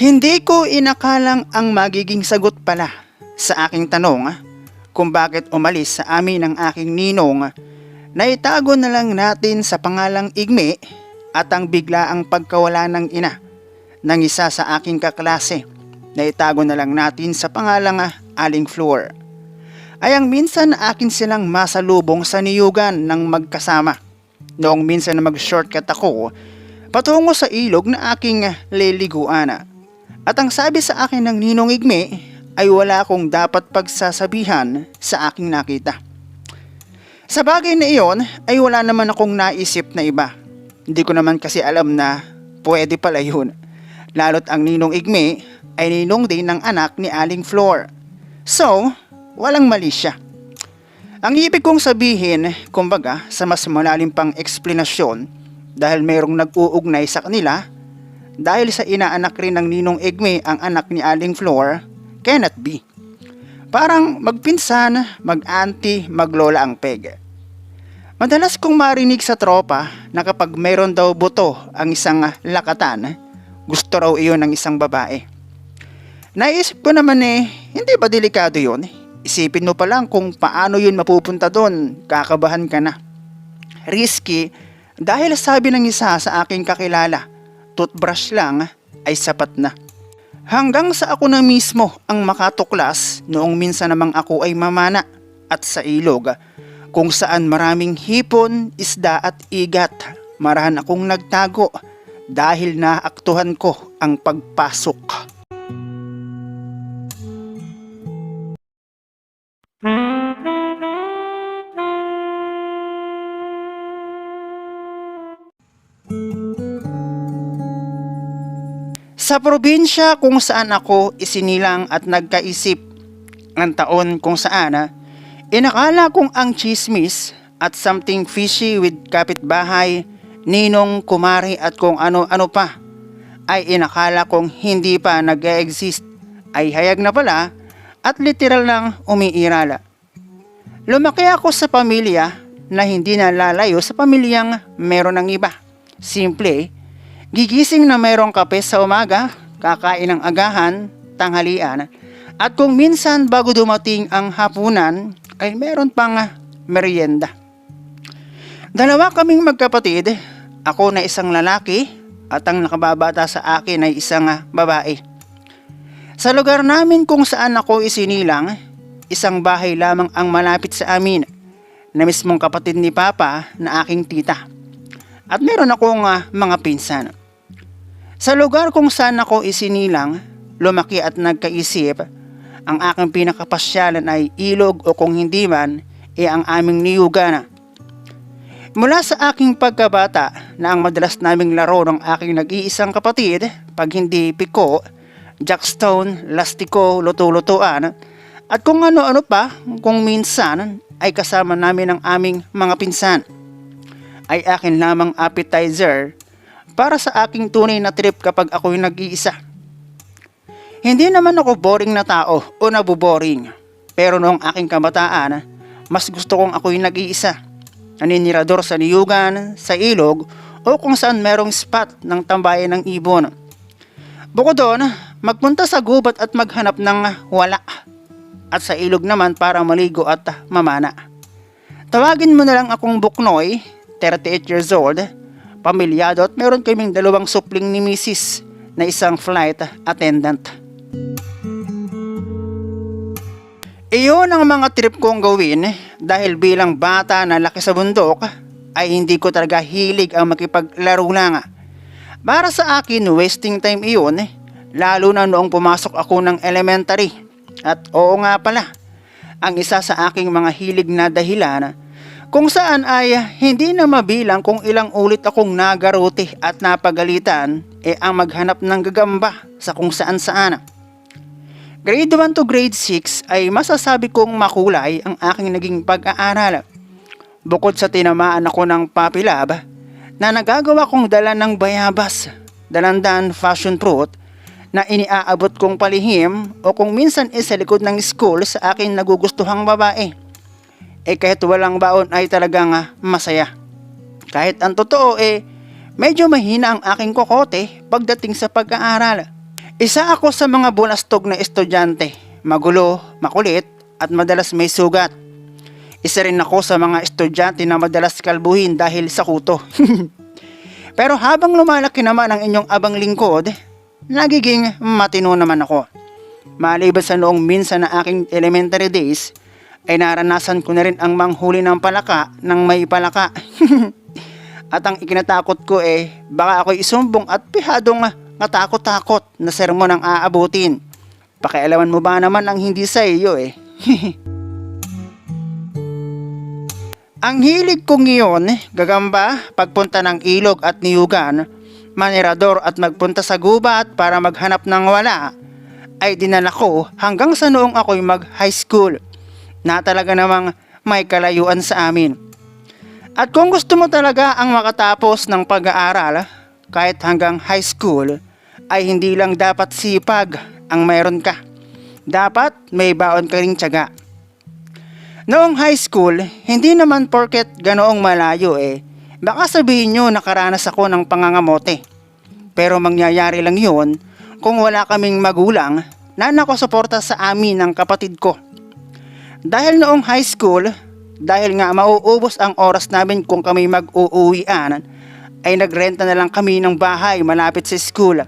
Hindi ko inakalang ang magiging sagot pala sa aking tanong ah, kung bakit umalis sa amin ang aking ninong na itago na lang natin sa pangalang Igme at ang biglaang pagkawala ng ina ng isa sa aking kaklase na itago na lang natin sa pangalang ah, Aling Floor ay ang minsan akin silang masalubong sa niyugan ng magkasama. Noong minsan na mag-shortcut ako patungo sa ilog na aking liliguan. At ang sabi sa akin ng Ninong Igme ay wala akong dapat pagsasabihan sa aking nakita. Sa bagay na iyon ay wala naman akong naisip na iba. Hindi ko naman kasi alam na pwede pala yun. Lalo't ang Ninong Igme ay ninong din ng anak ni Aling Floor. So, walang mali siya. Ang ibig kong sabihin, kumbaga, sa mas malalim pang eksplenasyon, dahil mayroong nag-uugnay sa kanila, dahil sa inaanak rin ng Ninong Igme ang anak ni Aling Floor, cannot be. Parang magpinsan, mag-auntie, maglola ang peg. Madalas kong marinig sa tropa na kapag mayroon daw buto ang isang lakatan, gusto raw iyon ng isang babae. Naisip ko naman eh, hindi ba delikado yun? Isipin mo pa lang kung paano yun mapupunta doon, kakabahan ka na. Risky dahil sabi ng isa sa aking kakilala, toothbrush lang ay sapat na. Hanggang sa ako na mismo ang makatuklas noong minsan namang ako ay mamana at sa ilog kung saan maraming hipon, isda at igat. Marahan akong nagtago dahil naaktuhan ko ang pagpasok. Sa probinsya kung saan ako isinilang at nagkaisip ng taon kung saan ah, inakala kong ang chismis at something fishy with kapitbahay, ninong, kumari at kung ano-ano pa ay inakala kong hindi pa nag-exist ay hayag na pala at literal lang umiirala. Lumaki ako sa pamilya na hindi nalalayo sa pamilyang meron ng iba. Simple, gigising na mayroong kape sa umaga, kakain ng agahan, tanghalian, at kung minsan bago dumating ang hapunan, ay meron pang merienda. Dalawa kaming magkapatid, ako na isang lalaki at ang nakababata sa akin ay isang babae. Sa lugar namin kung saan ako isinilang, isang bahay lamang ang malapit sa amin na mismong kapatid ni Papa na aking tita. At meron akong ah, mga pinsan. Sa lugar kung saan ako isinilang, lumaki at nagkaisip, ang aking pinakapasyalan ay ilog o kung hindi man, e ang aming niyugan. Mula sa aking pagkabata na ang madalas naming laro ng aking nag-iisang kapatid, pag hindi piko, jackstone, lastiko, luto-lutuan, at kung ano-ano pa, kung minsan ay kasama namin ang aming mga pinsan, ay akin lamang appetizer para sa aking tunay na trip kapag ako'y nag-iisa. Hindi naman ako boring na tao o nabuboring, pero noong aking kabataan, mas gusto kong ako'y nag-iisa naninirador sa niyugan, sa ilog, o kung saan merong spot ng tambayan ng ibon. Bukod doon, magpunta sa gubat at maghanap ng wala. At sa ilog naman para maligo at mamana. Tawagin mo na lang akong Buknoy, 38 years old, pamilyado at meron kaming dalawang supling ni Mrs. na isang flight attendant. Iyon ang mga trip kong gawin dahil bilang bata na laki sa bundok ay hindi ko talaga hilig ang makipaglaro lang. Para sa akin, wasting time iyon lalo na noong pumasok ako ng elementary. At oo nga pala, ang isa sa aking mga hilig na dahilan kung saan ay hindi na mabilang kung ilang ulit akong nagaruti at napagalitan e ang maghanap ng gagamba sa kung saan saan. Grade 1 to grade 6 ay masasabi kong makulay ang aking naging pag-aaral. Bukod sa tinamaan ako ng puppy lab, na nagagawa kong dala ng bayabas, dalandan fashion fruit, na iniaabot kong palihim o kung minsan is sa likod ng school sa aking nagugustuhang babae. Eh kahit walang baon ay talagang ah, masaya. Kahit ang totoo eh, medyo mahina ang aking kokote pagdating sa pag-aaral. Isa ako sa mga bulastog na estudyante, magulo, makulit, at madalas may sugat. Isa rin ako sa mga estudyante na madalas kalbuhin dahil sa kuto. Pero habang lumalaki naman ang inyong abang lingkod, nagiging matino naman ako. Maliban sa noong minsan na aking elementary days, ay naranasan ko na rin ang manghuli ng palaka ng may palaka. at ang ikinatakot ko eh, baka ako'y isumbong at pihadong natakot-takot na sermon ang aabutin. Pakialaman mo ba naman ang hindi sa iyo eh. ang hilig ko ngayon, gagamba, pagpunta ng ilog at niyugan, manirador at magpunta sa gubat para maghanap ng wala, ay dinala ko hanggang sa noong ako'y mag high school na talaga namang may kalayuan sa amin. At kung gusto mo talaga ang makatapos ng pag-aaral, kahit hanggang high school, ay hindi lang dapat sipag ang mayroon ka. Dapat may baon ka ring tiyaga. Noong high school, hindi naman porket ganoong malayo eh, baka sabihin nyo nakaranas ako ng pangangamote. Pero mangyayari lang yun kung wala kaming magulang na nakasuporta sa amin ng kapatid ko. Dahil noong high school, dahil nga mauubos ang oras namin kung kami mag-uuwian, ay nagrenta na lang kami ng bahay malapit sa school.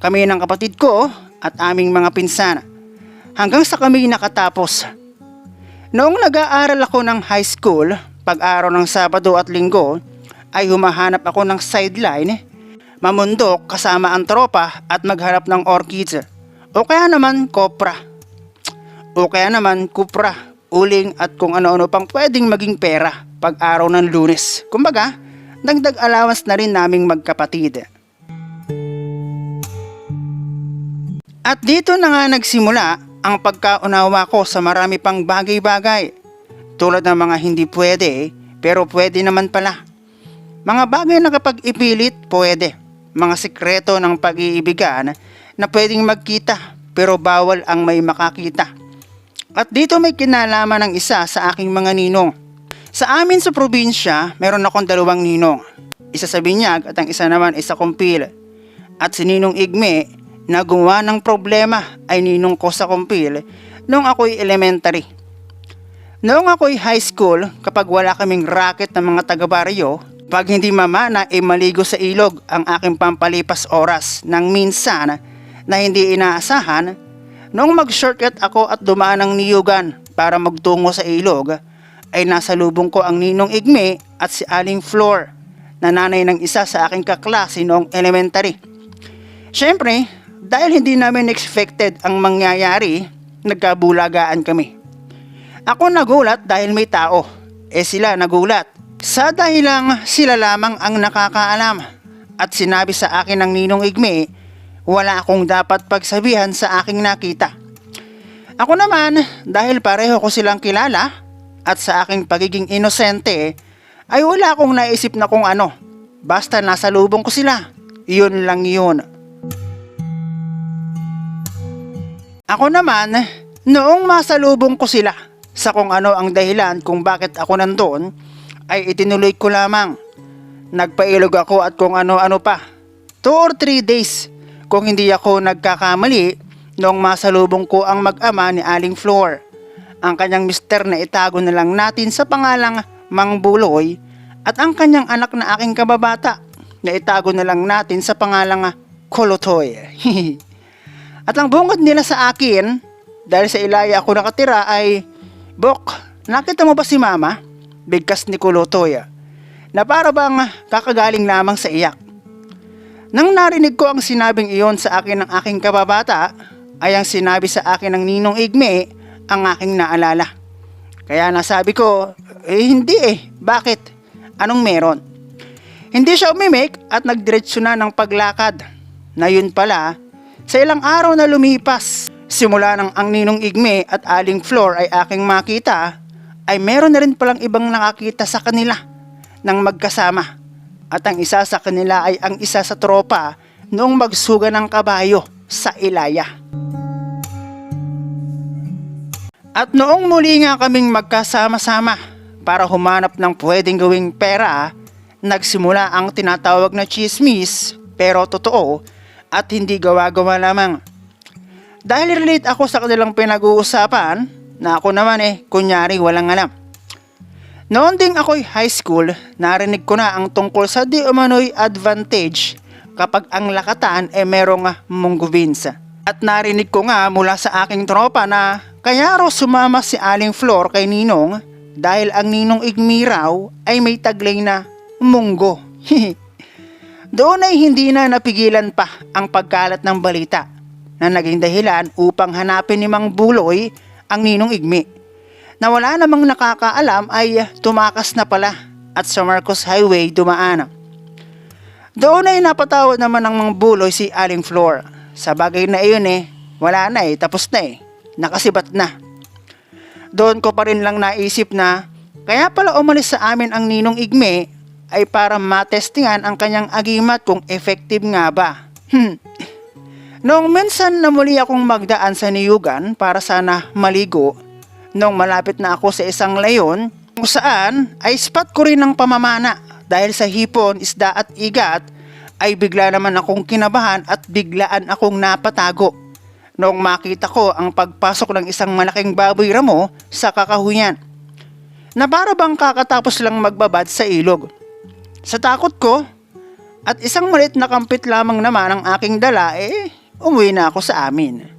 Kami ng kapatid ko at aming mga pinsan. Hanggang sa kami nakatapos. Noong nag-aaral ako ng high school, pag-araw ng Sabado at Linggo, ay humahanap ako ng sideline, mamundok kasama ang tropa at maghanap ng orchids. O kaya naman kopra. O kaya naman kupra, uling at kung ano-ano pang pwedeng maging pera pag araw ng lunes. Kumbaga, dagdag allowance na rin naming magkapatid. At dito na nga nagsimula ang pagkaunawa ko sa marami pang bagay-bagay. Tulad ng mga hindi pwede, pero pwede naman pala. Mga bagay na kapag ipilit, pwede. Mga sikreto ng pag-iibigan na pwedeng magkita, pero bawal ang may makakita. At dito may kinalaman ng isa sa aking mga ninong. Sa amin sa probinsya, meron akong dalawang ninong. Isa sa binyag at ang isa naman ay sa kumpil. At si Ninong Igme na gumawa ng problema ay ninong ko sa kumpil noong ako'y elementary. Noong ako'y high school, kapag wala kaming racket ng mga taga-baryo, pag hindi mamana ay maligo sa ilog ang aking pampalipas oras nang minsan na hindi inaasahan, noong mag-shortcut ako at dumaan ng niyugan para magtungo sa ilog, ay nasa lubong ko ang ninong Igme at si Aling Floor na nanay ng isa sa aking kaklase noong elementary. Siyempre, dahil hindi namin expected ang mangyayari, nagkabulagaan kami. Ako nagulat dahil may tao, eh sila nagulat. Sa dahilang sila lamang ang nakakaalam at sinabi sa akin ng ninong Igme, wala akong dapat pagsabihan sa aking nakita. Ako naman, dahil pareho ko silang kilala at sa aking pagiging inosente, ay wala akong naisip na kung ano. Basta nasa lubong ko sila. Yun lang yun. Ako naman, noong masalubong ko sila sa kung ano ang dahilan kung bakit ako nandoon, ay itinuloy ko lamang. Nagpailog ako at kung ano-ano pa. 2 or 3 days kung hindi ako nagkakamali noong masalubong ko ang mag-ama ni Aling Floor. Ang kanyang mister na itago na lang natin sa pangalang Mang Buloy at ang kanyang anak na aking kababata na itago na lang natin sa pangalang Kolotoy. At ang bungad nila sa akin, dahil sa ilaya ako nakatira ay, Bok, nakita mo ba si Mama? Bigkas ni Kulutoy, na para bang kakagaling lamang sa iyak. Nang narinig ko ang sinabing iyon sa akin ng aking kababata, ay ang sinabi sa akin ng Ninong Igme ang aking naalala. Kaya nasabi ko, eh hindi eh, bakit? Anong meron? Hindi siya umimik at nagdiretsyo na ng paglakad. Na yun pala, sa ilang araw na lumipas, simula ng ang ninong igme at aling floor ay aking makita, ay meron na rin palang ibang nakakita sa kanila nang magkasama. At ang isa sa kanila ay ang isa sa tropa noong magsuga ng kabayo sa Ilaya. At noong muli nga kaming magkasama-sama para humanap ng pwedeng gawing pera, nagsimula ang tinatawag na chismis pero totoo at hindi gawa-gawa lamang. Dahil relate ako sa kanilang pinag-uusapan na ako naman eh kunyari walang alam. Noon ding ako'y high school, narinig ko na ang tungkol sa di umano'y advantage kapag ang lakatan ay merong mungguvinsa. At narinig ko nga mula sa aking tropa na kaya raw sumama si Aling Flor kay Ninong dahil ang Ninong Igmi raw ay may taglay na munggo. Doon ay hindi na napigilan pa ang pagkalat ng balita na naging dahilan upang hanapin ni Mang Buloy ang Ninong Igmi na wala namang nakakaalam ay tumakas na pala at sa Marcos Highway dumaan. Doon ay napatawad naman ng mga buloy si Aling Flor. Sa bagay na iyon eh, wala na eh, tapos na eh, nakasibat na. Doon ko pa rin lang naisip na kaya pala umalis sa amin ang ninong igme ay para matestingan ang kanyang agimat kung effective nga ba. Hmm. Noong minsan na muli akong magdaan sa niyugan para sana maligo, nung malapit na ako sa isang layon, kung saan ay spot ko rin ng pamamana dahil sa hipon, isda at igat ay bigla naman akong kinabahan at biglaan akong napatago. Noong makita ko ang pagpasok ng isang malaking baboy ramo sa kakahuyan na para bang kakatapos lang magbabad sa ilog. Sa takot ko at isang malit na kampit lamang naman ang aking dala eh umuwi na ako sa amin.